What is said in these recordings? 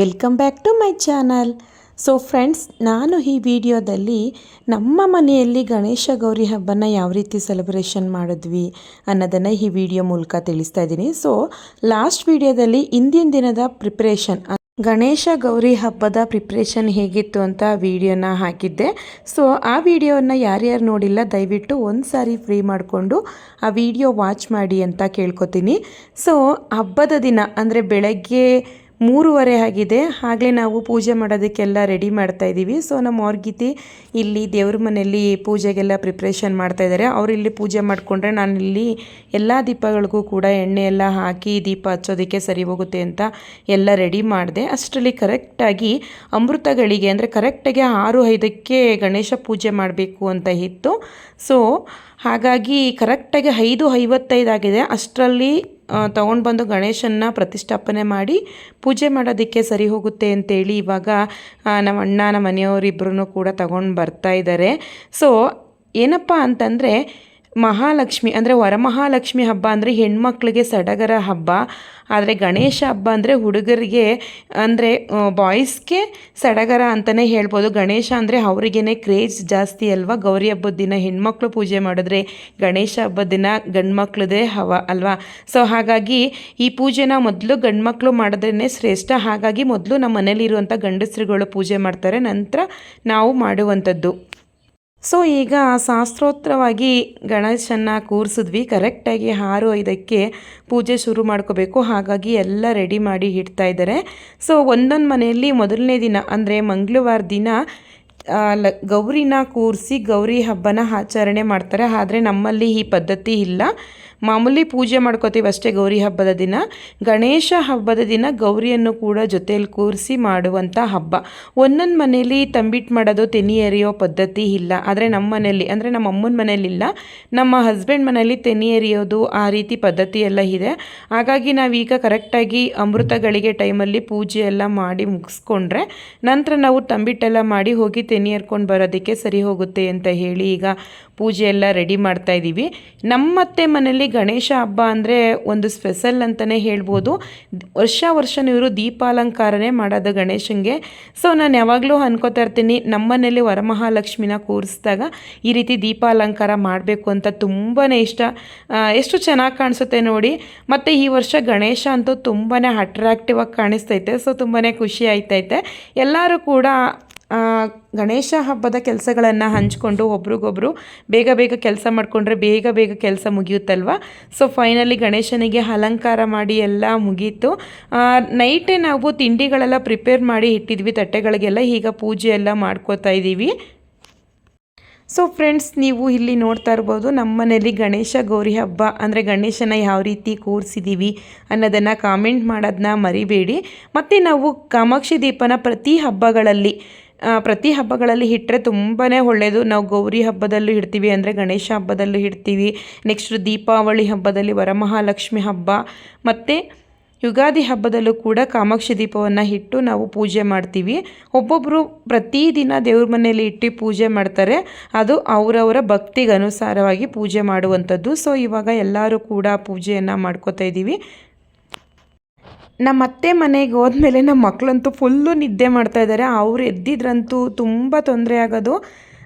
Welcome back to my channel so friends ನಾನು ಈ ವಿಡಿಯೋದಲ್ಲಿ ನಮ್ಮ ಮನೆಯಲ್ಲಿ ಗಣೇಶ ಗೌರಿ ಹಬ್ಬನ ಯಾವ ರೀತಿ ಸೆಲೆಬ್ರೇಷನ್ ಮಾಡಿದ್ವಿ ಅನ್ನೋದನ್ನು ಈ ವಿಡಿಯೋ ಮೂಲಕ ತಿಳಿಸ್ತಾ ಇದ್ದೀನಿ. ಸೊ ಲಾಸ್ಟ್ ವಿಡಿಯೋದಲ್ಲಿ ಇಂದಿನ ದಿನದ ಪ್ರಿಪ್ರೇಷನ್ ಗಣೇಶ ಗೌರಿ ಹಬ್ಬದ ಪ್ರಿಪ್ರೇಷನ್ ಹೇಗಿತ್ತು ಅಂತ ವಿಡಿಯೋನ ಹಾಕಿದ್ದೆ. ಸೊ ಆ ವಿಡಿಯೋನ ಯಾರ್ಯಾರು ನೋಡಿಲ್ಲ, ದಯವಿಟ್ಟು ಒಂದು ಸಾರಿ ಫ್ರೀ ಮಾಡಿಕೊಂಡು ಆ ವಿಡಿಯೋ ವಾಚ್ ಮಾಡಿ ಅಂತ ಕೇಳ್ಕೊತೀನಿ. ಸೊ ಹಬ್ಬದ ದಿನ ಅಂದರೆ ಬೆಳಗ್ಗೆ ಮೂರುವರೆ ಆಗಿದೆ. ಆಗಲೇ ನಾವು ಪೂಜೆ ಮಾಡೋದಕ್ಕೆಲ್ಲ ರೆಡಿ ಮಾಡ್ತಾ ಇದ್ದೀವಿ. ಸೊ ನಮ್ಮ ಅವ್ರಗೀತಿ ಇಲ್ಲಿ ದೇವ್ರ ಮನೆಯಲ್ಲಿ ಪೂಜೆಗೆಲ್ಲ ಪ್ರಿಪ್ರೇಷನ್ ಮಾಡ್ತಾ ಇದ್ದಾರೆ. ಅವ್ರು ಇಲ್ಲಿ ಪೂಜೆ ಮಾಡಿಕೊಂಡ್ರೆ ನಾನು ಇಲ್ಲಿ ಎಲ್ಲ ದೀಪಗಳಿಗೂ ಕೂಡ ಎಣ್ಣೆ ಎಲ್ಲ ಹಾಕಿ ದೀಪ ಹಚ್ಚೋದಕ್ಕೆ ಸರಿ ಹೋಗುತ್ತೆ ಅಂತ ಎಲ್ಲ ರೆಡಿ ಮಾಡಿದೆ. ಅಷ್ಟರಲ್ಲಿ ಕರೆಕ್ಟಾಗಿ ಅಮೃತಗಳಿಗೆ, ಅಂದರೆ ಕರೆಕ್ಟಾಗಿ ಆರು ಐದಕ್ಕೆ ಗಣೇಶ ಪೂಜೆ ಮಾಡಬೇಕು ಅಂತ ಇತ್ತು. ಸೊ ಹಾಗಾಗಿ ಕರೆಕ್ಟಾಗಿ ಐದು ಐವತ್ತೈದು ಆಗಿದೆ. ಅಷ್ಟರಲ್ಲಿ ತೊಗೊಂಡು ಬಂದು ಗಣೇಶನ್ನ ಪ್ರತಿಷ್ಠಾಪನೆ ಮಾಡಿ ಪೂಜೆ ಮಾಡೋದಕ್ಕೆ ಸರಿ ಹೋಗುತ್ತೆ ಅಂತೇಳಿ ಇವಾಗ ನಮ್ಮ ಅಣ್ಣ, ನಮ್ಮ ಮನೆಯವರಿಬ್ಬರೂ ಕೂಡ ತಗೊಂಡು ಬರ್ತಾ ಇದ್ದಾರೆ ಸೊ ಏನಪ್ಪ ಅಂತಂದರೆ ಮಹಾಲಕ್ಷ್ಮಿ, ಅಂದರೆ ವರಮಹಾಲಕ್ಷ್ಮಿ ಹಬ್ಬ ಅಂದರೆ ಹೆಣ್ಮಕ್ಳಿಗೆ ಸಡಗರ ಹಬ್ಬ, ಆದರೆ ಗಣೇಶ ಹಬ್ಬ ಅಂದರೆ ಹುಡುಗರಿಗೆ, ಅಂದರೆ ಬಾಯ್ಸ್ಗೆ ಸಡಗರ ಅಂತಲೇ ಹೇಳ್ಬೋದು. ಗಣೇಶ ಅಂದರೆ ಅವರಿಗೇ ಕ್ರೇಜ್ ಜಾಸ್ತಿ ಅಲ್ವಾ? ಗೌರಿ ಹಬ್ಬದ ದಿನ ಹೆಣ್ಮಕ್ಳು ಪೂಜೆ ಮಾಡಿದ್ರೆ ಗಣೇಶ ಹಬ್ಬದ ದಿನ ಗಂಡ್ಮಕ್ಳದೇ ಹವ ಅಲ್ವಾ? ಸೊ ಹಾಗಾಗಿ ಈ ಪೂಜೆನ ಮೊದಲು ಗಂಡ್ಮಕ್ಳು ಮಾಡಿದ್ರೇ ಶ್ರೇಷ್ಠ. ಹಾಗಾಗಿ ಮೊದಲು ನಮ್ಮ ಮನೇಲಿರುವಂಥ ಗಂಡಸರುಗಳು ಪೂಜೆ ಮಾಡ್ತಾರೆ, ನಂತರ ನಾವು ಮಾಡುವಂಥದ್ದು. ಸೊ ಈಗ ಶಾಸ್ತ್ರೋತ್ರವಾಗಿ ಗಣೇಶನ ಕೂರಿಸಿದ್ವಿ. ಕರೆಕ್ಟಾಗಿ ಆರು, ಐದಕ್ಕೆ ಪೂಜೆ ಶುರು ಮಾಡ್ಕೋಬೇಕು. ಹಾಗಾಗಿ ಎಲ್ಲ ರೆಡಿ ಮಾಡಿ ಇಡ್ತಾ ಇದ್ದಾರೆ. ಸೊ ಒಂದೊಂದು ಮನೆಯಲ್ಲಿ ಮೊದಲನೇ ದಿನ, ಅಂದರೆ ಮಂಗಳವಾರ ದಿನ ಲ, ಗೌರಿನ ಕೂರಿಸಿ ಗೌರಿ ಹಬ್ಬನ ಆಚರಣೆ ಮಾಡ್ತಾರೆ. ಆದರೆ ನಮ್ಮಲ್ಲಿ ಈ ಪದ್ಧತಿ ಇಲ್ಲ. ಮಾಮೂಲಿ ಪೂಜೆ ಮಾಡ್ಕೋತೀವಿ ಅಷ್ಟೇ ಗೌರಿ ಹಬ್ಬದ ದಿನ. ಗಣೇಶ ಹಬ್ಬದ ದಿನ ಗೌರಿಯನ್ನು ಕೂಡ ಜೊತೆಯಲ್ಲಿ ಕೂರಿಸಿ ಮಾಡುವಂಥ ಹಬ್ಬ. ಒಂದೊಂದು ಮನೇಲಿ ತಂಬಿಟ್ಟು ಮಾಡೋದು ತೆನಿ ಎರಿಯೋ ಪದ್ಧತಿ ಇಲ್ಲ. ಆದರೆ ನಮ್ಮ ಮನೆಯಲ್ಲಿ ಅಂದರೆ ನಮ್ಮ ಅಮ್ಮನ ಮನೇಲಿಲ್ಲ ನಮ್ಮ ಹಸ್ಬೆಂಡ್ ಮನೇಲಿ ತೆನಿ ಎರಿಯೋದು ಆ ರೀತಿ ಪದ್ಧತಿ ಎಲ್ಲ ಇದೆ. ಹಾಗಾಗಿ ನಾವೀಗ ಕರೆಕ್ಟಾಗಿ ಅಮೃತಗಳಿಗೆ ಟೈಮಲ್ಲಿ ಪೂಜೆ ಎಲ್ಲ ಮಾಡಿ ಮುಗಿಸ್ಕೊಂಡ್ರೆ ನಂತರ ನಾವು ತಂಬಿಟ್ಟೆಲ್ಲ ಮಾಡಿ ಹೋಗಿ ತೆನಿ ಎರ್ಕೊಂಡು ಬರೋದಕ್ಕೆ ಸರಿ ಹೋಗುತ್ತೆ ಅಂತ ಹೇಳಿ ಈಗ ಪೂಜೆ ಎಲ್ಲ ರೆಡಿ ಮಾಡ್ತಾ ಇದ್ದೀವಿ. ನಮ್ಮತ್ತೆ ಮನೇಲಿ ಗಣೇಶ ಹಬ್ಬ ಅಂದರೆ ಒಂದು ಸ್ಪೆಷಲ್ ಅಂತಲೇ ಹೇಳ್ಬೋದು. ವರ್ಷ ವರ್ಷ ಇವರು ದೀಪಾಲಂಕಾರನೇ ಮಾಡೋದು ಗಣೇಶನಿಗೆ ಸೊ, ನಾನು ಯಾವಾಗಲೂ ಅನ್ಕೋತಾ ಇರ್ತೀನಿ ನಮ್ಮನೇಲಿ ವರಮಹಾಲಕ್ಷ್ಮಿನ ಕೂರಿಸಿದಾಗ ಈ ರೀತಿ ದೀಪಾಲಂಕಾರ ಮಾಡಬೇಕು ಅಂತ ತುಂಬಾ ಇಷ್ಟ. ಎಷ್ಟು ಚೆನ್ನಾಗಿ ಕಾಣಿಸುತ್ತೆ ನೋಡಿ. ಮತ್ತು ಈ ವರ್ಷ ಗಣೇಶ ಅಂತೂ ತುಂಬಾ ಅಟ್ರಾಕ್ಟಿವ್ ಆಗಿ ಕಾಣಿಸ್ತೈತೆ. ಸೊ ತುಂಬಾ ಖುಷಿ ಆಯ್ತೈತೆ. ಎಲ್ಲರೂ ಕೂಡ ಗಣೇಶ ಹಬ್ಬದ ಕೆಲಸಗಳನ್ನು ಹಂಚಿಕೊಂಡು ಒಬ್ರಿಗೊಬ್ರು ಬೇಗ ಬೇಗ ಕೆಲಸ ಮಾಡಿಕೊಂಡ್ರೆ ಬೇಗ ಬೇಗ ಕೆಲಸ ಮುಗಿಯುತ್ತಲ್ವ? ಸೊ ಫೈನಲಿ ಗಣೇಶನಿಗೆ ಅಲಂಕಾರ ಮಾಡಿ ಎಲ್ಲ ಮುಗೀತು. ನೈಟೇ ನಾವು ತಿಂಡಿಗಳೆಲ್ಲ ಪ್ರಿಪೇರ್ ಮಾಡಿ ಇಟ್ಟಿದ್ವಿ, ತಟ್ಟೆಗಳಿಗೆಲ್ಲ. ಈಗ ಪೂಜೆ ಎಲ್ಲ ಮಾಡ್ಕೋತಾ ಇದ್ದೀವಿ. ಸೊ ಫ್ರೆಂಡ್ಸ್ ನೀವು ಇಲ್ಲಿ ನೋಡ್ತಾ ಇರ್ಬೋದು ನಮ್ಮ ಮನೇಲಿ ಗಣೇಶ ಗೌರಿ ಹಬ್ಬ. ಅಂದರೆ ಗಣೇಶನ ಯಾವ ರೀತಿ ಕೂರಿಸಿದ್ದೀವಿ ಅನ್ನೋದನ್ನು ಕಾಮೆಂಟ್ ಮಾಡೋದನ್ನ ಮರಿಬೇಡಿ. ಮತ್ತು ನಾವು ಕಾಮಾಕ್ಷಿ ದೀಪನ ಪ್ರತಿ ಹಬ್ಬಗಳಲ್ಲಿ ಪ್ರತಿ ಹಬ್ಬಗಳಲ್ಲಿ ಇಟ್ಟರೆ ತುಂಬಾ ಒಳ್ಳೆಯದು ನಾವು ಗೌರಿ ಹಬ್ಬದಲ್ಲೂ ಇಡ್ತೀವಿ ಅಂದರೆ ಗಣೇಶ ಹಬ್ಬದಲ್ಲೂ ಇಡ್ತೀವಿ ನೆಕ್ಸ್ಟ್ ದೀಪಾವಳಿ ಹಬ್ಬದಲ್ಲಿ ವರಮಹಾಲಕ್ಷ್ಮಿ ಹಬ್ಬ. ಮತ್ತು ಯುಗಾದಿ ಹಬ್ಬದಲ್ಲೂ ಕೂಡ ಕಾಮಾಕ್ಷಿ ದೀಪವನ್ನು ಇಟ್ಟು ನಾವು ಪೂಜೆ ಮಾಡ್ತೀವಿ. ಒಬ್ಬೊಬ್ಬರು ಪ್ರತಿದಿನ ದೇವ್ರ ಮನೆಯಲ್ಲಿ ಇಟ್ಟು ಪೂಜೆ ಮಾಡ್ತಾರೆ. ಅದು ಅವರವರ ಭಕ್ತಿಗನುಸಾರವಾಗಿ ಪೂಜೆ ಮಾಡುವಂಥದ್ದು. ಸೊ ಇವಾಗ ಎಲ್ಲರೂ ಕೂಡ ಪೂಜೆಯನ್ನು ಮಾಡ್ಕೋತಾ ಇದ್ದೀವಿ. ನಮ್ಮ ಅತ್ತೆ ಮನೆಗೆ ಹೋದ್ಮೇಲೆ ನಮ್ಮ ಮಕ್ಕಳಂತೂ ಫುಲ್ಲು ನಿದ್ದೆ ಮಾಡ್ತಾ ಇದ್ದಾರೆ ಅವ್ರು ಎದ್ದಿದ್ರಂತೂ ತುಂಬ ತೊಂದರೆ ಆಗೋದು.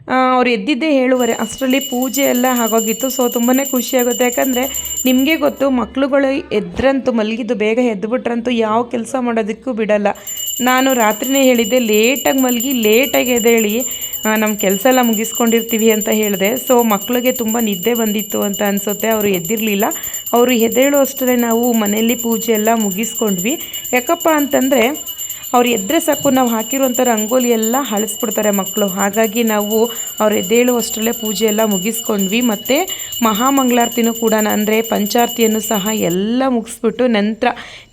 ಅವ್ರು ಎದ್ದಿದ್ದೇ ಹೇಳುವರೆ. ಅಷ್ಟರಲ್ಲಿ ಪೂಜೆ ಎಲ್ಲ ಆಗೋಗಿತ್ತು. ಸೊ ತುಂಬಾ ಖುಷಿಯಾಗುತ್ತೆ ಯಾಕಂದರೆ ನಿಮಗೆ ಗೊತ್ತು ಮಕ್ಕಳುಗಳು ಎದ್ರಂತೂ, ಮಲಗಿದ್ದು ಬೇಗ ಎದ್ದುಬಿಟ್ರಂತೂ ಯಾವ ಕೆಲಸ ಮಾಡೋದಕ್ಕೂ ಬಿಡಲ್ಲ. ನಾನು ರಾತ್ರಿನೇ ಹೇಳಿದ್ದೆ, ಲೇಟಾಗಿ ಮಲಗಿ, ಲೇಟಾಗಿ ಎದ್ದೇಳಿ. ನಮ್ಮ ಕೆಲಸ ಎಲ್ಲ ಮುಗಿಸ್ಕೊಂಡಿರ್ತೀವಿ ಅಂತ ಹೇಳಿದೆ. ಸೊ ಮಕ್ಕಳಿಗೆ ತುಂಬ ನಿದ್ದೆ ಬಂದಿತ್ತು ಅಂತ ಅನಿಸುತ್ತೆ. ಅವರು ಎದ್ದಿರಲಿಲ್ಲ. ಅವರು ಎದ್ದೇಳೋ ಅಷ್ಟರೇ ನಾವು ಮನೆಯಲ್ಲಿ ಪೂಜೆ ಎಲ್ಲ ಮುಗಿಸ್ಕೊಂಡ್ವಿ. ಯಾಕಪ್ಪ ಅಂತಂದರೆ ಅವ್ರು ಎದ್ದರೆ ಸಾಕು ನಾವು ಹಾಕಿರುವಂಥ ರಂಗೋಲಿ ಎಲ್ಲ ಹಳಸ್ಬಿಡ್ತಾರೆ ಮಕ್ಕಳು ಹಾಗಾಗಿ ನಾವು ಅವ್ರು ಎದ್ದೇಳುವಷ್ಟರಲ್ಲೇ ಪೂಜೆ ಎಲ್ಲ ಮುಗಿಸ್ಕೊಂಡ್ವಿ. ಮತ್ತು ಮಹಾಮಂಗಳಾರತಿನೂ ಕೂಡ ಅಂದರೆ ಪಂಚಾರತಿಯನ್ನು ಸಹ ಎಲ್ಲ ಮುಗಿಸ್ಬಿಟ್ಟು ನಂತರ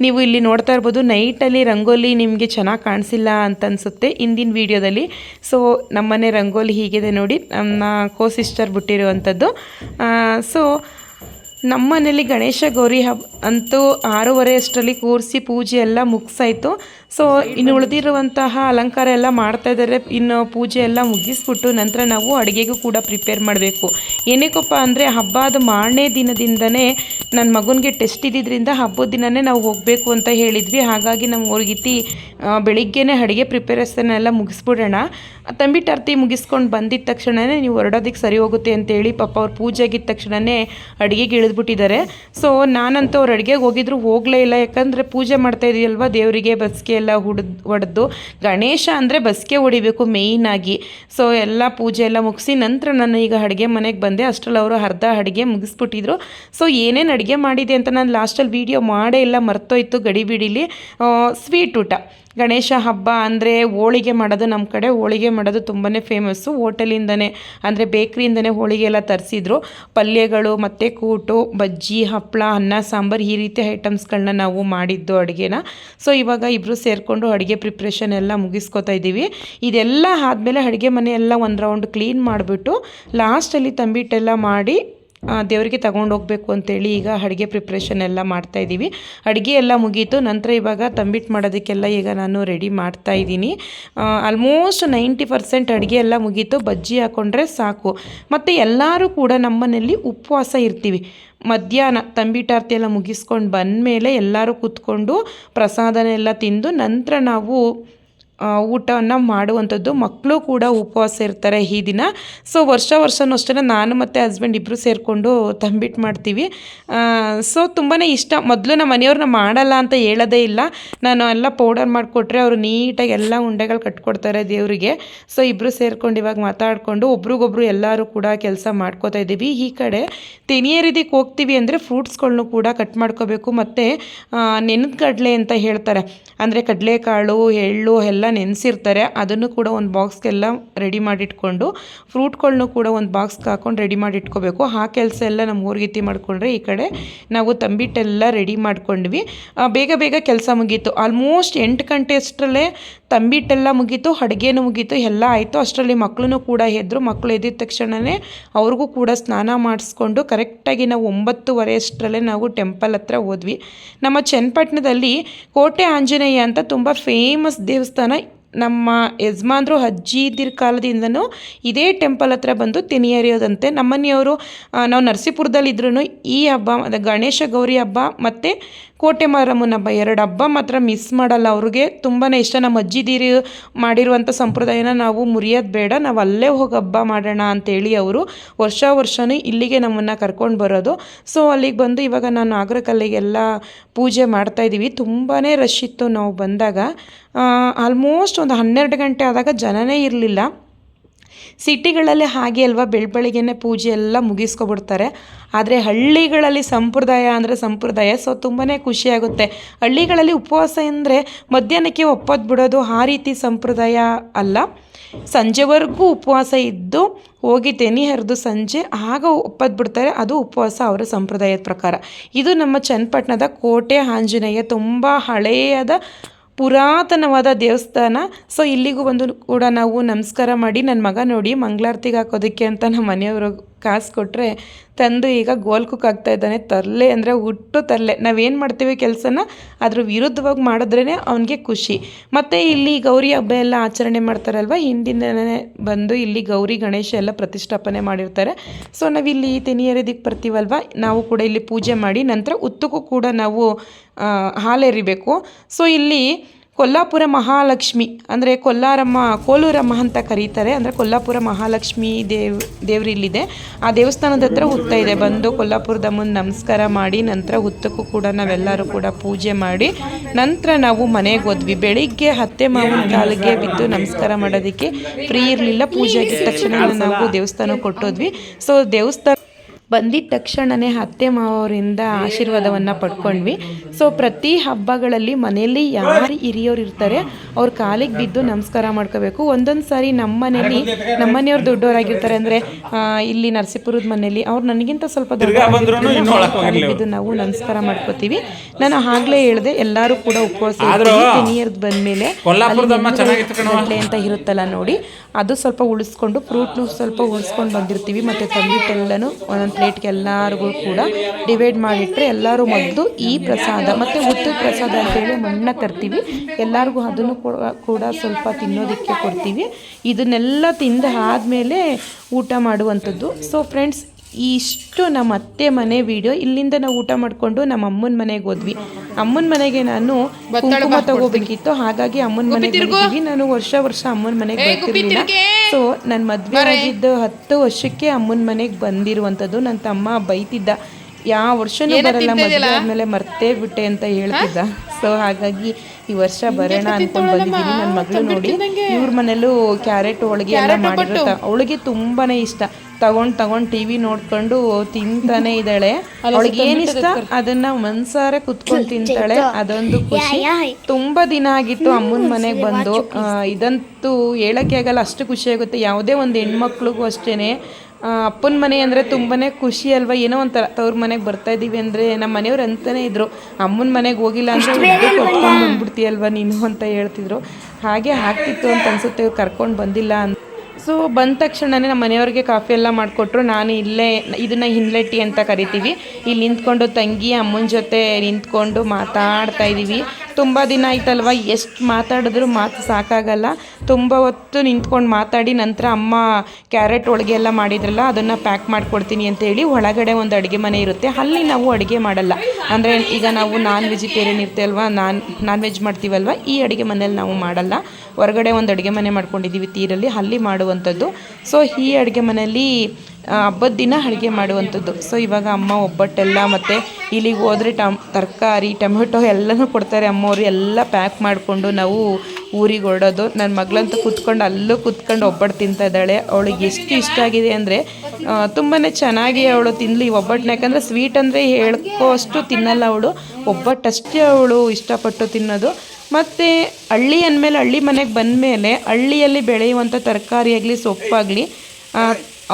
ನೀವು ಇಲ್ಲಿ ನೋಡ್ತಾ ಇರ್ಬೋದು, ನೈಟಲ್ಲಿ ರಂಗೋಲಿ ನಿಮಗೆ ಚೆನ್ನಾಗಿ ಕಾಣಿಸಿಲ್ಲ ಅಂತ ಅನಿಸುತ್ತೆ ಇಂದಿನ ವೀಡಿಯೋದಲ್ಲಿ. ಸೊ, ನಮ್ಮನೆ ರಂಗೋಲಿ ಹೀಗಿದೆ ನೋಡಿ, ನಮ್ಮ ಕೋ ಸಿಸ್ಟರ್ ಬಿಟ್ಟಿರುವಂಥದ್ದು ಸೊ ನಮ್ಮ ಗಣೇಶ ಗೌರಿ ಹಬ್ ಅಂತೂ ಆರೂವರೆ ಅಷ್ಟರಲ್ಲಿ ಕೂರಿಸಿ ಪೂಜೆ ಎಲ್ಲ ಮುಗಿಸಾಯಿತು. ಸೊ ಇನ್ನು ಉಳಿದಿರುವಂತಹ ಅಲಂಕಾರ ಎಲ್ಲ ಮಾಡ್ತಾ ಇದ್ದಾರೆ. ಇನ್ನು ಪೂಜೆ ಎಲ್ಲ ಮುಗಿಸ್ಬಿಟ್ಟು ನಂತರ ನಾವು ಅಡುಗೆಗೂ ಕೂಡ ಪ್ರಿಪೇರ್ ಮಾಡಬೇಕು. ಏನಕ್ಕಪ್ಪ ಅಂದರೆ ಹಬ್ಬದ ಮಾರನೇ ದಿನದಿಂದನೇ ನನ್ನ ಮಗನಿಗೆ ಟೆಸ್ಟ್ ಇದ್ದಿದ್ದರಿಂದ ಹಬ್ಬದ ದಿನವೇ ನಾವು ಹೋಗಬೇಕು ಅಂತ ಹೇಳಿದ್ವಿ. ಹಾಗಾಗಿ ನಮ್ಮ ಊರ್ಗಿತಿ ಬೆಳಿಗ್ಗೆನೇ ಅಡುಗೆ ಪ್ರಿಪೇರೇಷನ್ ಎಲ್ಲ ಮುಗಿಸ್ಬಿಡೋಣ. ತಂಬಿಟಾರ್ತಿ ಮುಗಿಸ್ಕೊಂಡು ಬಂದಿದ್ದ ತಕ್ಷಣವೇ ನೀವು ಹೊರಡೋದಕ್ಕೆ ಸರಿ ಹೋಗುತ್ತೆ ಅಂತೇಳಿ ಪಾಪ ಅವ್ರು ಪೂಜೆ ಆಗಿದ್ದ ತಕ್ಷಣವೇ ಅಡುಗೆಗೆ ಇಳಿದ್ಬಿಟ್ಟಿದ್ದಾರೆ. ಸೊ ನಾನಂತೂ ಅವ್ರು ಅಡುಗೆಗೆ ಹೋಗಿದ್ರು ಹೋಗಲೇ ಇಲ್ಲ. ಯಾಕಂದರೆ ಪೂಜೆ ಮಾಡ್ತಾ ಇದೆಯಲ್ವ ದೇವರಿಗೆ ಬಸ್ಗೆ ಎಲ್ಲ ಹುಡ್ದು ಗಣೇಶ ಅಂದರೆ ಬಸ್ಗೆ ಹೊಡಿಬೇಕು ಮೇಯ್ನಾಗಿ ಸೊ ಎಲ್ಲ ಪೂಜೆ ಎಲ್ಲ ಮುಗಿಸಿ ನಂತರ ನಾನು ಈಗ ಅಡುಗೆ ಮನೆಗೆ ಬಂದೆ. ಅಷ್ಟರಲ್ಲಿ ಅವರು ಅರ್ಧ ಅಡುಗೆ ಮುಗಿಸ್ಬಿಟ್ಟಿದ್ರು. ಸೊ ಏನೇನು ಅಡುಗೆ ಮಾಡಿದೆ ಅಂತ ನಾನು ಲಾಸ್ಟಲ್ಲಿ ವೀಡಿಯೋ ಮಾಡೇ ಇಲ್ಲ, ಮರ್ತೋಯ್ತು ಗಡಿಬಿಡಿಲಿ ಸ್ವೀಟ್ ಊಟ. ಗಣೇಶ ಹಬ್ಬ ಅಂದರೆ ಹೋಳಿಗೆ ಮಾಡೋದು ನಮ್ಮ ಕಡೆ. ಹೋಳಿಗೆ ಮಾಡೋದು ತುಂಬಾ ಫೇಮಸ್ಸು ಹೋಟೆಲಿಂದನೇ ಅಂದರೆ ಬೇಕ್ರಿಯಿಂದನೇ ಹೋಳಿಗೆ ಎಲ್ಲ ತರಿಸಿದ್ರು. ಪಲ್ಯಗಳು, ಮತ್ತು ಕೂಟು, ಬಜ್ಜಿ ಹಪ್ಪಳ ಅನ್ನ, ಸಾಂಬಾರು ಈ ರೀತಿ ಐಟಮ್ಸ್ಗಳನ್ನ ನಾವು ಮಾಡಿದ್ದು ಅಡುಗೆನ. ಸೊ ಇವಾಗ ಇಬ್ಬರು ಸೇರಿಕೊಂಡು ಅಡುಗೆ ಪ್ರಿಪ್ರೇಷನ್ ಎಲ್ಲ ಮುಗಿಸ್ಕೊತಾ ಇದ್ದೀವಿ. ಇದೆಲ್ಲ ಆದಮೇಲೆ ಅಡುಗೆ ಮನೆ ಎಲ್ಲ ಒಂದು ರೌಂಡ್ ಕ್ಲೀನ್ ಮಾಡಿಬಿಟ್ಟು ಲಾಸ್ಟಲ್ಲಿ ತಂಬಿಟ್ಟೆಲ್ಲ ಮಾಡಿ ದೇವರಿಗೆ ತಗೊಂಡು ಹೋಗಬೇಕು ಅಂತೇಳಿ ಈಗ ಅಡುಗೆ ಪ್ರಿಪ್ರೇಷನ್ ಎಲ್ಲ ಮಾಡ್ತಾಯಿದ್ದೀವಿ ಅಡುಗೆ ಎಲ್ಲ ಮುಗೀತು. ನಂತರ ಇವಾಗ ತಂಬಿಟ್ಟು ಮಾಡೋದಕ್ಕೆಲ್ಲ ಈಗ ನಾನು ರೆಡಿ ಮಾಡ್ತಾ ಇದ್ದೀನಿ. ಆಲ್ಮೋಸ್ಟ್ ನೈಂಟಿ ಪರ್ಸೆಂಟ್ ಅಡುಗೆ ಎಲ್ಲ ಮುಗೀತು. ಬಜ್ಜಿ ಹಾಕ್ಕೊಂಡ್ರೆ ಸಾಕು. ಮತ್ತು ಎಲ್ಲರೂ ಕೂಡ ನಮ್ಮನೇಲಿ ಉಪವಾಸ ಇರ್ತೀವಿ. ಮಧ್ಯಾಹ್ನ ತಂಬಿಟಾರ್ತಿ ಎಲ್ಲ ಮುಗಿಸ್ಕೊಂಡು ಬಂದಮೇಲೆ ಎಲ್ಲರೂ ಕೂತ್ಕೊಂಡು ಪ್ರಸಾದನೆಲ್ಲ ತಿಂದು ನಂತರ ನಾವು ಊಟವನ್ನು ಮಾಡುವಂಥದ್ದು. ಮಕ್ಕಳು ಕೂಡ ಉಪವಾಸ ಇರ್ತಾರೆ ಈ ದಿನ. ಸೊ ವರ್ಷ ವರ್ಷವೂ ಅಷ್ಟೇ ನಾನು ಮತ್ತು ಹಸ್ಬೆಂಡ್ ಇಬ್ಬರು ಸೇರಿಕೊಂಡು ತಂಬಿಟ್ಟು ಮಾಡ್ತೀವಿ. ಸೊ ತುಂಬಾ ಇಷ್ಟ. ಮೊದಲು ನಮ್ಮ ಮನೆಯವ್ರನ್ನ ಮಾಡಲ್ಲ ಅಂತ ಹೇಳೋದೇ ಇಲ್ಲ. ನಾನು ಎಲ್ಲ ಪೌಡರ್ ಮಾಡಿಕೊಟ್ರೆ ಅವರು ನೀಟಾಗಿ ಎಲ್ಲ ಉಂಡೆಗಳು ಕಟ್ಕೊಡ್ತಾರೆ ದೇವರಿಗೆ. ಸೊ ಇಬ್ಬರು ಸೇರಿಕೊಂಡು ಇವಾಗ ಮಾತಾಡಿಕೊಂಡು ಒಬ್ರಿಗೊಬ್ರು ಎಲ್ಲರೂ ಕೂಡ ಕೆಲಸ ಮಾಡ್ಕೋತಾ ಇದ್ದೀವಿ. ಈ ಕಡೆ ತೆನಿಯರಿದಿಗೆ ಹೋಗ್ತೀವಿ ಅಂದರೆ ಫ್ರೂಟ್ಸ್ಗಳನ್ನೂ ಕೂಡ ಕಟ್ ಮಾಡ್ಕೋಬೇಕು. ಮತ್ತು ನೆನೆದ ಕಡಲೆ ಅಂತ ಹೇಳ್ತಾರೆ. ಅಂದರೆ ಕಡಲೆಕಾಳು, ಎಳ್ಳು, ಎಲ್ಲ ನೆನೆಸಿರ್ತಾರೆ, ಅದನ್ನು ಕೂಡ ಒಂದು ಬಾಕ್ಸ್ಗೆಲ್ಲ ರೆಡಿ ಮಾಡಿಟ್ಕೊಂಡು ಫ್ರೂಟ್ಗಳನ್ನೂ ಕೂಡ ಒಂದು ಬಾಕ್ಸ್ಗೆ ಹಾಕೊಂಡು ರೆಡಿ ಮಾಡಿ ಇಟ್ಕೋಬೇಕು ಆ ಕೆಲಸ ಎಲ್ಲ ನಮ್ಮ ಊರ್ಗಿತಿ ಮಾಡಿಕೊಂಡ್ರೆ ಈ ಕಡೆ ನಾವು ತಂಬಿಟ್ಟೆಲ್ಲ ರೆಡಿ ಮಾಡ್ಕೊಂಡ್ವಿ. ಬೇಗ ಬೇಗ ಕೆಲಸ ಮುಗೀತು. ಆಲ್ಮೋಸ್ಟ್ ಎಂಟು ಗಂಟೆ ಅಷ್ಟರಲ್ಲೇ ತಂಬಿಟ್ಟೆಲ್ಲ ಮುಗೀತು, ಅಡುಗೆನೂ ಮುಗೀತು, ಎಲ್ಲ ಆಯಿತು. ಅಷ್ಟರಲ್ಲಿ ಮಕ್ಕಳು ಕೂಡ ಎದ್ರು ಮಕ್ಕಳು ಎದ್ದಿದ ತಕ್ಷಣವೇ ಅವ್ರಿಗೂ ಕೂಡ ಸ್ನಾನ ಮಾಡಿಸ್ಕೊಂಡು ಕರೆಕ್ಟಾಗಿ ನಾವು ಒಂಬತ್ತುವರೆ ಅಷ್ಟರಲ್ಲೇ ನಾವು ಟೆಂಪಲ್ ಹತ್ರ ಹೋದ್ವಿ. ನಮ್ಮ ಚನ್ನಪಟ್ಟಣದಲ್ಲಿ ಕೋಟೆ ಆಂಜನೇಯ ಅಂತ ತುಂಬ ಫೇಮಸ್ ದೇವಸ್ಥಾನ ನಮ್ಮ ಯಜಮಾನ್ರು ಅಜ್ಜಿದಿರ ಕಾಲದಿಂದನೂ ಇದೇ ಟೆಂಪಲ್ ಹತ್ರ ಬಂದು ತಿನಿಯರಿಯೋದಂತೆ. ನಮ್ಮನೆಯವರು ನಾವು ನರಸೀಪುರದಲ್ಲಿದ್ರೂ ಈ ಹಬ್ಬ ಗಣೇಶ ಗೌರಿ ಹಬ್ಬ, ಮತ್ತು ಕೋಟೆ ಮಾರಮ್ಮನ ಹಬ್ಬ ಎರಡು ಹಬ್ಬ ಮಾತ್ರ ಮಿಸ್ ಮಾಡಲ್ಲ. ಅವ್ರಿಗೆ ತುಂಬಾ ಇಷ್ಟ. ನಮ್ಮ ಅಜ್ಜಿದೀರಿ ಮಾಡಿರುವಂಥ ಸಂಪ್ರದಾಯನ ನಾವು ಮುರಿಯೋದು ಬೇಡ. ನಾವು ಅಲ್ಲೇ ಹೋಗಿ ಹಬ್ಬ ಮಾಡೋಣ ಅಂತೇಳಿ ಅವರು ವರ್ಷ ವರ್ಷವೂ ಇಲ್ಲಿಗೆ ನಮ್ಮನ್ನು ಕರ್ಕೊಂಡು ಬರೋದು. ಸೊ ಅಲ್ಲಿಗೆ ಬಂದು ಇವಾಗ ನಾನು ನಾಗರಕಲ್ಲಿಗೆಲ್ಲ ಪೂಜೆ ಮಾಡ್ತಾಯಿದ್ದೀವಿ ತುಂಬಾ ರಶ್ ಇತ್ತು ನಾವು ಬಂದಾಗ. ಆಲ್ಮೋಸ್ಟ್ ಒಂದು ಹನ್ನೆರಡು ಗಂಟೆ ಆದಾಗ ಜನನೇ ಇರಲಿಲ್ಲ. ಸಿಟಿಗಳಲ್ಲಿ ಹಾಗೆ ಅಲ್ವಾ ಬೆಳಬೆಳಿಗ್ಗೆನೇ ಪೂಜೆ ಎಲ್ಲ ಮುಗಿಸ್ಕೊಬಿಡ್ತಾರೆ. ಆದರೆ ಹಳ್ಳಿಗಳಲ್ಲಿ ಸಂಪ್ರದಾಯ ಅಂದರೆ ಸಂಪ್ರದಾಯ, ಸೊ ತುಂಬಾ ಖುಷಿಯಾಗುತ್ತೆ ಹಳ್ಳಿಗಳಲ್ಲಿ ಉಪವಾಸ ಅಂದರೆ ಮಧ್ಯಾಹ್ನಕ್ಕೆ ಒಪ್ಪೋದು ಬಿಡೋದು ಆ ರೀತಿ ಸಂಪ್ರದಾಯ ಅಲ್ಲ. ಸಂಜೆವರೆಗೂ ಉಪವಾಸ ಇದ್ದು ಹೋಗಿ ತೆನಿ ಹರಿದು ಸಂಜೆ ಆಗ ಒಪ್ಪತ್ತು ಬಿಡ್ತಾರೆ. ಅದು ಉಪವಾಸ ಅವರ ಸಂಪ್ರದಾಯದ ಪ್ರಕಾರ. ಇದು ನಮ್ಮ ಚನ್ನಪಟ್ಟಣದ ಕೋಟೆ ಆಂಜನೇಯ ತುಂಬ ಹಳೆಯದ ಪುರಾತನವಾದ ದೇವಸ್ಥಾನ. ಸೊ ಇಲ್ಲಿಗೂ ಬಂದು ಕೂಡ ನಾವು ನಮಸ್ಕಾರ ಮಾಡಿ ನನ್ನ ಮಗ ನೋಡಿ ಮಂಗಳಾರತಿಗೆ ಹಾಕೋದಕ್ಕೆ ಅಂತ ನಮ್ಮ ಮನೆಯವರು ಕಾಸು ಕೊಟ್ಟರೆ ತಂದು ಈಗ ಗೋಲ್ ಕುಕ್ ಆಗ್ತಾ ಇದ್ದಾನೆ, ತರಲೆ ಅಂದರೆ ಹುಟ್ಟು ತರಲೆ. ನಾವೇನು ಮಾಡ್ತೀವಿ ಕೆಲಸನ? ಅದ್ರ ವಿರುದ್ಧವಾಗಿ ಮಾಡಿದ್ರೇ ಅವನಿಗೆ ಖುಷಿ. ಮತ್ತು ಇಲ್ಲಿ ಗೌರಿ ಹಬ್ಬ ಎಲ್ಲ ಆಚರಣೆ ಮಾಡ್ತಾರಲ್ವ? ಹಿಂದಿನೇ ಬಂದು ಇಲ್ಲಿ ಗೌರಿ, ಗಣೇಶ ಎಲ್ಲ ಪ್ರತಿಷ್ಠಾಪನೆ ಮಾಡಿರ್ತಾರೆ. ಸೊ ನಾವಿಲ್ಲಿ ತೆನಿಯರಿದಿಕ್ಕೆ ಬರ್ತೀವಲ್ವ? ನಾವು ಕೂಡ ಇಲ್ಲಿ ಪೂಜೆ ಮಾಡಿ ನಂತರ ಉತ್ತಕ್ಕೂ ಕೂಡ ನಾವು ಹಾಲೆರಿಬೇಕು. ಸೊ ಇಲ್ಲಿ ಕೊಲ್ಲಾಪುರ ಮಹಾಲಕ್ಷ್ಮಿ, ಅಂದರೆ ಕೊಲ್ಲಾರಮ್ಮ, ಕೋಲೂರಮ್ಮ ಅಂತ ಕರೀತಾರೆ. ಅಂದರೆ ಕೊಲ್ಲಾಪುರ ಮಹಾಲಕ್ಷ್ಮಿ ದೇವ್, ದೇವ್ರು ಇಲ್ಲಿದೆ. ಆ ದೇವಸ್ಥಾನದ ಹತ್ರ ಹುತ್ತ ಇದೆ. ಬಂದು ಕೊಲ್ಲಾಪುರದ ಮುಂದೆ ನಮಸ್ಕಾರ ಮಾಡಿ, ನಂತರ ಹುತ್ತಕ್ಕೂ ಕೂಡ ನಾವೆಲ್ಲರೂ ಕೂಡ ಪೂಜೆ ಮಾಡಿ, ನಂತರ ನಾವು ಮನೆಗೆ ಹೋದ್ವಿ. ಬೆಳಿಗ್ಗೆ ಹತ್ತೆ ಮಾವಿನ ಕಾಲಿಗೆ ಬಿದ್ದು ನಮಸ್ಕಾರ ಮಾಡೋದಕ್ಕೆ ಫ್ರೀ ಇರಲಿಲ್ಲ. ಪೂಜೆ ಆಗಿದ ತಕ್ಷಣ ನಾವು ದೇವಸ್ಥಾನ ಕೊಟ್ಟೋದ್ವಿ ಸೊ ದೇವಸ್ಥಾನ ಬಂದಿದ್ದ ತಕ್ಷಣನೇ ಅತ್ತೆ ಮಾವರಿಂದ ಆಶೀರ್ವಾದವನ್ನು ಪಡ್ಕೊಂಡ್ವಿ. ಸೊ ಪ್ರತಿ ಹಬ್ಬಗಳಲ್ಲಿ ಮನೆಯಲ್ಲಿ ಯಾರು ಹಿರಿಯೋರು ಇರ್ತಾರೆ ಅವ್ರ ಕಾಲಿಗೆ ಬಿದ್ದು ನಮಸ್ಕಾರ ಮಾಡ್ಕೋಬೇಕು. ಒಂದೊಂದು ಸಾರಿ ನಮ್ಮ ಮನೇಲಿ ನಮ್ಮ ಮನೆಯವ್ರು ದೊಡ್ಡವರಾಗಿರ್ತಾರೆ ಅಂದರೆ ಇಲ್ಲಿ ನರಸೀಪುರದ ಮನೇಲಿ ಅವ್ರು ನನಗಿಂತ ಸ್ವಲ್ಪ ದೊಡ್ಡ ಬಿದ್ದು ನಾವು ನಮಸ್ಕಾರ ಮಾಡ್ಕೋತೀವಿ. ನಾನು ಆಗಲೇ ಹೇಳಿದೆ ಎಲ್ಲರೂ ಕೂಡ ಉಪವಾಸ ಬಂದ್ಮೇಲೆ ಬಂದಮೇಲೆ ಅಂತ ಇರುತ್ತಲ್ಲ ನೋಡಿ ಅದು ಸ್ವಲ್ಪ ಉಳಿಸ್ಕೊಂಡು ಫ್ರೂಟ್ನು ಸ್ವಲ್ಪ ಉಳಿಸ್ಕೊಂಡು ಬಂದಿರ್ತೀವಿ. ಮತ್ತು ತಂಬಿಟ್ಟೆಲ್ಲನೂ ಒಂದೊಂದು ಪ್ಲೇಟ್ಗೆ ಎಲ್ಲರಿಗೂ ಕೂಡ ಡಿವೈಡ್ ಮಾಡಿಟ್ಟರೆ ಎಲ್ಲರೂ ಮೊದಲು ಈ ಪ್ರಸಾದ, ಮತ್ತು ಹುತ್ತು ಪ್ರಸಾದ ಅಂತೇಳಿ ಮಣ್ಣ ತರ್ತೀವಿ. ಎಲ್ಲರಿಗೂ ಅದನ್ನು ಕೂಡ- ಸ್ವಲ್ಪ ತಿನ್ನೋದಕ್ಕೆ ಕೊಡ್ತೀವಿ. ಇದನ್ನೆಲ್ಲ ತಿಂದ ಆದಮೇಲೆ ಊಟ ಮಾಡುವಂಥದ್ದು. ಸೊ ಫ್ರೆಂಡ್ಸ್ ಇಷ್ಟು ನಮ್ಮ ಅತ್ತೆ ಮನೆ ವಿಡಿಯೋ ಇಲ್ಲಿಂದ ನಾವು ಊಟ ಮಾಡಿಕೊಂಡು ನಮ್ಮ ಅಮ್ಮನ ಮನೆಗೆ ಹೋದ್ವಿ. ಅಮ್ಮನ ಮನೆಗೆ ನಾನು ಕುಂಕುಮ ತಗೋಬೇಕಿತ್ತು. ಹಾಗಾಗಿ ಅಮ್ಮನ ಮನೆಗೆ ಹೋಗಿ ನಾನು ವರ್ಷ ವರ್ಷ ಅಮ್ಮನ ಮನೆಗೆ ಬರ್ತಿರ್ಲಿಲ್ಲ. ಸೊ ನನ್ನ ಮದುವೆ ಆಗಿದ್ದು ಹತ್ತು ವರ್ಷಕ್ಕೆ ಅಮ್ಮನ ಮನೆಗೆ ಬಂದಿರುವಂಥದ್ದು. ನನ್ನ ತಮ್ಮ ಬೈತಿದ್ದ. ಯಾವ ವರ್ಷನೂ ಬರಲ್ಲ ಮದುವೆ ಆದ್ಮೇಲೆ ಮರ್ತೇ ಬಿಟ್ಟೆ ಅಂತ ಹೇಳ್ತಿದ್ದ. ಸೊ ಹಾಗಾಗಿ ಈ ವರ್ಷ ಬರೋಣ ಅನ್ಕೊಂಡು ಬಂದಿದ್ದೀನಿ. ನನ್ನ ಮಗಳು ನೋಡಿ ಇವ್ರ ಮನೇಲೂ ಕ್ಯಾರೆಟ್ ಹೋಳಿಗೆ ಎಲ್ಲ ಮಾಡಿರುತ್ತ ಅವಳಿಗೆ ತುಂಬಾನೇ ಇಷ್ಟ. ತಗೊಂಡ್ ತಗೊಂಡ್ ಟಿವಿ ನೋಡ್ಕೊಂಡು ತಿಂತಾನೆ ಇದ್ದಾಳೆ. ಅವಳಿಗೆ ಏನಿಷ್ಟ ಇಷ್ಟ? ಅದನ್ನ ಮನ್ಸಾರೆ ಕುತ್ಕೊಂಡ್ ತಿಂತಾಳೆ. ಅದೊಂದು ಖುಷಿ. ತುಂಬಾ ದಿನ ಆಗಿತ್ತು ಅಮ್ಮನ ಮನೆಗೆ ಬಂದು. ಆ, ಇದಂತೂ ಹೇಳಕ್ಕೆ ಆಗಲ್ಲ. ಅಷ್ಟು ಖುಷಿ ಆಗುತ್ತೆ. ಯಾವುದೇ ಒಂದು ಹೆಣ್ಮಕ್ಳಿಗೂ ಅಷ್ಟೇನೆ. ಅಪ್ಪನ ಮನೆ ಅಂದರೆ ತುಂಬಾ ಖುಷಿ ಅಲ್ವಾ? ಏನೋ ಒಂಥರ ತವ್ರ ಮನೆಗೆ ಬರ್ತಾ ಇದ್ದೀವಿ ಅಂದರೆ ನಮ್ಮ ಮನೆಯವ್ರು ಅಂತಲೇ ಇದ್ರು. ಅಮ್ಮನ ಮನೆಗೆ ಹೋಗಿಲ್ಲ ಅಂದರೆ ಕಟ್ಕೊಂಡು ಬಂದ್ಬಿಡ್ತೀಯಲ್ವಾ ನೀನು ಅಂತ ಹೇಳ್ತಿದ್ರು. ಹಾಗೆ ಹಾಕ್ತಿತ್ತು ಅಂತ ಅನ್ಸುತ್ತೆ ಇವ್ರು ಕರ್ಕೊಂಡು ಬಂದಿಲ್ಲ ಅಂತ. ಸೊ ಬಂದ ತಕ್ಷಣನೇ ನಮ್ಮ ಮನೆಯವ್ರಿಗೆ ಕಾಫಿ ಎಲ್ಲ ಮಾಡಿಕೊಟ್ರು. ನಾನು ಇಲ್ಲೇ ಇದನ್ನು ಹಿನ್ಲೆಟ್ಟಿ ಅಂತ ಕರಿತೀವಿ. ಇಲ್ಲಿ ನಿಂತ್ಕೊಂಡು ತಂಗಿ ಅಮ್ಮನ ಜೊತೆ ನಿಂತ್ಕೊಂಡು ಮಾತಾಡ್ತಾ ಇದ್ದೀವಿ ತುಂಬ ದಿನ ಆಯ್ತಲ್ವ? ಎಷ್ಟು ಮಾತಾಡಿದ್ರು ಮಾತು ಸಾಕಾಗಲ್ಲ. ತುಂಬ ಹೊತ್ತು ನಿಂತ್ಕೊಂಡು ಮಾತಾಡಿ ನಂತರ ಅಮ್ಮ ಕ್ಯಾರೆಟ್ ಹೋಳಿಗೆ ಎಲ್ಲ ಮಾಡಿದ್ರಲ್ಲ, ಅದನ್ನು ಪ್ಯಾಕ್ ಮಾಡಿಕೊಡ್ತೀನಿ ಅಂತ ಹೇಳಿ ಒಳಗಡೆ ಒಂದು ಅಡುಗೆ ಮನೆ ಇರುತ್ತೆ. ಅಲ್ಲಿ ನಾವು ಅಡುಗೆ ಮಾಡಲ್ಲ. ಅಂದರೆ ಈಗ ನಾವು ನಾನ್ ವೆಜಿಟೇರಿಯನ್ ಇರ್ತೇವಲ್ವ ನಾನ್ ನಾನ್ ವೆಜ್ ಮಾಡ್ತೀವಲ್ವ? ಈ ಅಡುಗೆ ಮನೇಲಿ ನಾವು ಮಾಡಲ್ಲ. ಹೊರಗಡೆ ಒಂದು ಅಡುಗೆ ಮನೆ ಮಾಡ್ಕೊಂಡಿದ್ದೀವಿ ತೀರಲ್ಲಿ. ಅಲ್ಲಿ ಮಾಡುವಂಥದ್ದು. ಸೊ ಈ ಅಡುಗೆ ಮನೆಯಲ್ಲಿ ಹಬ್ಬದ ದಿನ ಅಡುಗೆ ಮಾಡುವಂಥದ್ದು. ಸೊ ಇವಾಗ ಅಮ್ಮ ಒಬ್ಬಟ್ಟೆಲ್ಲ ಮತ್ತು ಇಲ್ಲಿಗೆ ಹೋದರೆ ಟಮ್, ತರಕಾರಿ, ಟೊಮೆಟೊ ಎಲ್ಲನೂ ಕೊಡ್ತಾರೆ ಅಮ್ಮವರು. ಎಲ್ಲ ಪ್ಯಾಕ್ ಮಾಡಿಕೊಂಡು ನಾವು ಊರಿಗೆ ಹೊರಡೋದು. ನನ್ನ ಮಗಳಂತೂ ಕೂತ್ಕೊಂಡು ಅಲ್ಲೂ ಕೂತ್ಕೊಂಡು ಒಬ್ಬಟ್ಟು ತಿಂತಾ ಇದ್ದಾಳೆ. ಅವಳಿಗೆ ಎಷ್ಟು ಇಷ್ಟ ಆಗಿದೆ ಅಂದರೆ ತುಂಬಾ ಚೆನ್ನಾಗಿ ಅವಳು ತಿನ್ನಲಿ ಒಬ್ಬಟ್ಟನ್ನ ಯಾಕಂದರೆ ಸ್ವೀಟ್ ಅಂದರೆ ಹೇಳ್ಕೋ ಅಷ್ಟು ತಿನ್ನಲ್ಲ ಅವಳು. ಒಬ್ಬಟ್ಟಷ್ಟೇ ಅವಳು ಇಷ್ಟಪಟ್ಟು ತಿನ್ನೋದು. ಮತ್ತು ಹಳ್ಳಿ ಅಂದಮೇಲೆ ಹಳ್ಳಿ ಮನೆಗೆ ಬಂದಮೇಲೆ ಹಳ್ಳಿಯಲ್ಲಿ ಬೆಳೆಯುವಂಥ ತರಕಾರಿಯಾಗಲಿ ಸೊಪ್ಪಾಗಲಿ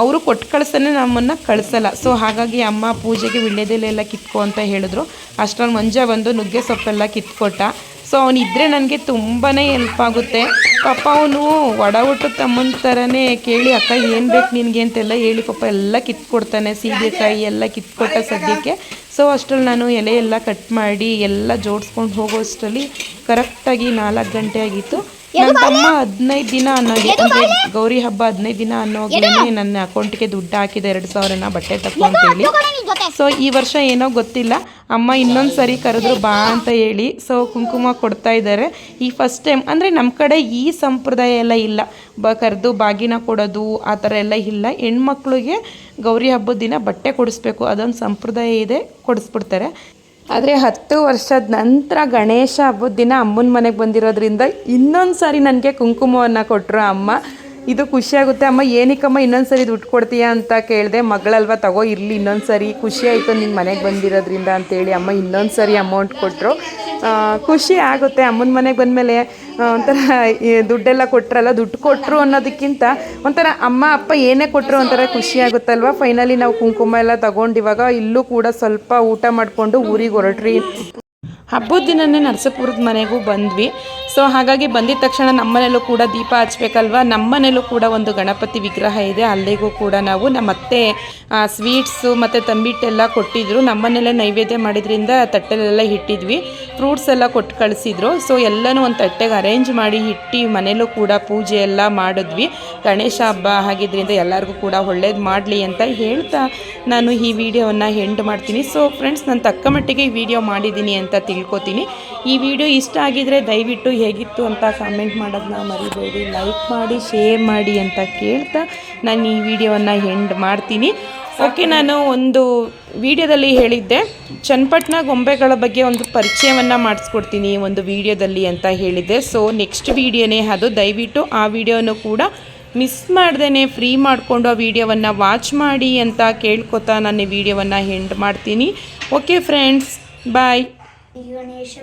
ಅವರು ಕೊಟ್ಟು ಕಳಿಸ್ತಾನೆ ನಮ್ಮನ್ನು ಕಳಿಸಲ್ಲ. ಸೊ ಹಾಗಾಗಿ ಅಮ್ಮ ಪೂಜೆಗೆ ವಿಳ್ಯದೆಲೆ ಎಲ್ಲ ಕಿತ್ಕೊ ಅಂತ ಹೇಳಿದ್ರು. ಅಷ್ಟರಲ್ಲಿ ಮಂಜ ಬಂದು ನುಗ್ಗೆ ಸೊಪ್ಪೆಲ್ಲ ಕಿತ್ಕೊಟ್ಟ. ಸೊ ಅವನಿದ್ರೆ ನನಗೆ ತುಂಬಾ ಹೆಲ್ಪ್ ಆಗುತ್ತೆ. ಪಾಪ ಅವನು ಒಡ ಹುಟ್ಟು ತಮ್ಮನ ಥರನೇ ಕೇಳಿ, ಅಕ್ಕ, ಏನು ಬೇಕು ನಿನಗೆ? ಅಂತೆಲ್ಲ ಹೇಳಿ ಪಾಪ ಎಲ್ಲ ಕಿತ್ಕೊಡ್ತಾನೆ. ಸೀಬೆಕಾಯಿ ಎಲ್ಲ ಕಿತ್ಕೊಟ್ಟ ಸದ್ಯಕ್ಕೆ. ಸೊ ಅಷ್ಟರಲ್ಲಿ ನಾನು ಎಲೆ ಎಲ್ಲ ಕಟ್ ಮಾಡಿ ಎಲ್ಲ ಜೋಡಿಸ್ಕೊಂಡು ಹೋಗೋಷ್ಟರಲ್ಲಿ ಕರೆಕ್ಟಾಗಿ ನಾಲ್ಕು ಗಂಟೆ ಆಗಿತ್ತು. ನನ್ನ ತಮ್ಮ ಹದಿನೈದು ದಿನ ಅನ್ನೋಗೆ ಅಂದರೆ ಗೌರಿ ಹಬ್ಬ ಹದಿನೈದು ದಿನ ಅನ್ನೋಗಿ ನನ್ನ ಅಕೌಂಟ್ಗೆ ದುಡ್ಡು ಹಾಕಿದೆ ಎರಡು ಸಾವಿರನ ಬಟ್ಟೆ ತಪ್ಪು ಅಂತೇಳಿ ಸೊ ಈ ವರ್ಷ ಏನೋ ಗೊತ್ತಿಲ್ಲ. ಅಮ್ಮ ಇನ್ನೊಂದು ಸರಿ ಕರೆದ್ರು ಬಾ ಅಂತ ಹೇಳಿ. ಸೊ ಕುಂಕುಮ ಕೊಡ್ತಾ ಇದ್ದಾರೆ. ಈ ಫಸ್ಟ್ ಟೈಮ್ ಅಂದರೆ ನಮ್ಮ ಕಡೆ ಈ ಸಂಪ್ರದಾಯ ಎಲ್ಲ ಇಲ್ಲ. ಬ ಕರೆದು ಬಾಗಿನ ಕೊಡೋದು, ಆ ಥರ ಎಲ್ಲ ಇಲ್ಲ. ಹೆಣ್ಮಕ್ಳಿಗೆ ಗೌರಿ ಹಬ್ಬದ ದಿನ ಬಟ್ಟೆ ಕೊಡಿಸ್ಬೇಕು. ಅದೊಂದು ಸಂಪ್ರದಾಯ ಇದೆ, ಕೊಡಿಸ್ಬಿಡ್ತಾರೆ. ಆದರೆ ಹತ್ತು ವರ್ಷದ ನಂತರ ಗಣೇಶ ಹಬ್ಬದ ದಿನ ಅಮ್ಮನ ಮನೆಗೆ ಬಂದಿರೋದ್ರಿಂದ ಇನ್ನೊಂದು ಸಾರಿ ನನಗೆ ಕುಂಕುಮವನ್ನು ಕೊಟ್ಟರು ಅಮ್ಮ. ಇದು ಖುಷಿಯಾಗುತ್ತೆ ಅಮ್ಮ, ಏನಕ್ಕಮ್ಮ ಇನ್ನೊಂದು ಸರಿ ದುಡ್ಡು ಕೊಡ್ತೀಯಾ ಅಂತ ಕೇಳಿದೆ, ಮಗಳಲ್ವ, ತಗೋ, ಇರಲಿ, ಇನ್ನೊಂದು ಸರಿ. ಖುಷಿ ಆಯಿತು ನಿಮ್ಮ ಮನೆಗೆ ಬಂದಿರೋದ್ರಿಂದ ಅಂತೇಳಿ ಅಮ್ಮ ಇನ್ನೊಂದು ಸರಿ ಅಮೌಂಟ್ ಕೊಟ್ಟರು ಖುಷಿ ಆಗುತ್ತೆ. ಅಮ್ಮನ ಮನೆಗೆ ಬಂದಮೇಲೆ ಒಂಥರ ದುಡ್ಡೆಲ್ಲ ಕೊಟ್ಟರಲ್ಲ ದುಡ್ಡು ಕೊಟ್ಟರು ಅನ್ನೋದಕ್ಕಿಂತ ಒಂಥರ ಅಮ್ಮ, ಅಪ್ಪ ಏನೇ ಕೊಟ್ಟರು ಒಂಥರ ಖುಷಿ ಆಗುತ್ತಲ್ವ? ಫೈನಲಿ ನಾವು ಕುಂಕುಮ ಎಲ್ಲ ತಗೊಂಡು ಇವಾಗ ಇಲ್ಲೂ ಕೂಡ ಸ್ವಲ್ಪ ಊಟ ಮಾಡಿಕೊಂಡು ಊರಿಗೆ ಹೊರಟ್ರಿ. ಹಬ್ಬದ ದಿನನೇ ನರಸಪುರದ ಮನೆಗೂ ಬಂದ್ವಿ. ಸೊ ಹಾಗಾಗಿ ಬಂದಿದ ತಕ್ಷಣ ನಮ್ಮನೇಲೂ ಕೂಡ ದೀಪ ಹಚ್ಬೇಕಲ್ವಾ? ನಮ್ಮನೇಲೂ ಕೂಡ ಒಂದು ಗಣಪತಿ ವಿಗ್ರಹ ಇದೆ. ಅಲ್ಲಿಗೂ ಕೂಡ ನಾವು ನಮ್ಮ ಅತ್ತೆ ಸ್ವೀಟ್ಸು ಮತ್ತು ತಂಬಿಟ್ಟೆಲ್ಲ ಕೊಟ್ಟಿದ್ರು. ನಮ್ಮನೆಲ್ಲೇ ನೈವೇದ್ಯ ಮಾಡಿದ್ರಿಂದ ತಟ್ಟೆಲೆಲ್ಲ ಇಟ್ಟಿದ್ವಿ. ಫ್ರೂಟ್ಸ್ ಎಲ್ಲ ಕೊಟ್ಟು ಕಳಿಸಿದ್ರು. ಸೊ ಎಲ್ಲನೂ ಒಂದು ತಟ್ಟೆಗೆ ಅರೇಂಜ್ ಮಾಡಿ ಇಟ್ಟು ಮನೆಯಲ್ಲೂ ಕೂಡ ಪೂಜೆ ಎಲ್ಲ ಮಾಡಿದ್ವಿ. ಗಣೇಶ ಹಬ್ಬ ಆಗಿದ್ದರಿಂದ ಎಲ್ಲರಿಗೂ ಕೂಡ ಒಳ್ಳೇದು ಮಾಡಲಿ ಅಂತ ಹೇಳ್ತಾ ನಾನು ಈ ವಿಡಿಯೋವನ್ನು ಎಂಡ್ ಮಾಡ್ತೀನಿ. ಸೊ ಫ್ರೆಂಡ್ಸ್ ನಾನು ತಕ್ಕ ಮಟ್ಟಿಗೆ ಈ ವಿಡಿಯೋ ಮಾಡಿದ್ದೀನಿ ಅಂತ ತಿಳ್ಕೊತೀನಿ. ಈ ವಿಡಿಯೋ ಇಷ್ಟ ಆಗಿದ್ದರೆ ದಯವಿಟ್ಟು ಹೇಗಿತ್ತು ಅಂತ ಕಾಮೆಂಟ್ ಮಾಡೋದನ್ನ ಮರಿಬೇಡಿ. ಲೈಕ್ ಮಾಡಿ ಶೇರ್ ಮಾಡಿ ಅಂತ ಕೇಳ್ತಾ ನಾನು ಈ ವಿಡಿಯೋವನ್ನು ಎಂಡ್ ಮಾಡ್ತೀನಿ. ಓಕೆ ನಾನು ಒಂದು ವಿಡಿಯೋದಲ್ಲಿ ಹೇಳಿದ್ದೆ. ಚನ್ನಪಟ್ಟಣ ಗೊಂಬೆಗಳ ಬಗ್ಗೆ ಒಂದು ಪರಿಚಯವನ್ನು ಮಾಡಿಸ್ಕೊಡ್ತೀನಿ ಒಂದು ವಿಡಿಯೋದಲ್ಲಿ ಅಂತ ಹೇಳಿದ್ದೆ. ಸೊ ನೆಕ್ಸ್ಟ್ ವಿಡಿಯೋನೇ ಅದು. ದಯವಿಟ್ಟು ಆ ವಿಡಿಯೋನು ಕೂಡ ಮಿಸ್ ಮಾಡ್ದೇ ಫ್ರೀ ಮಾಡಿಕೊಂಡು ಆ ವಿಡಿಯೋವನ್ನು ವಾಚ್ ಮಾಡಿ ಅಂತ ಕೇಳ್ಕೊತಾ ನಾನು ಈ ವಿಡಿಯೋವನ್ನು ಎಂಡ್ ಮಾಡ್ತೀನಿ. Okay friends bye Ganesha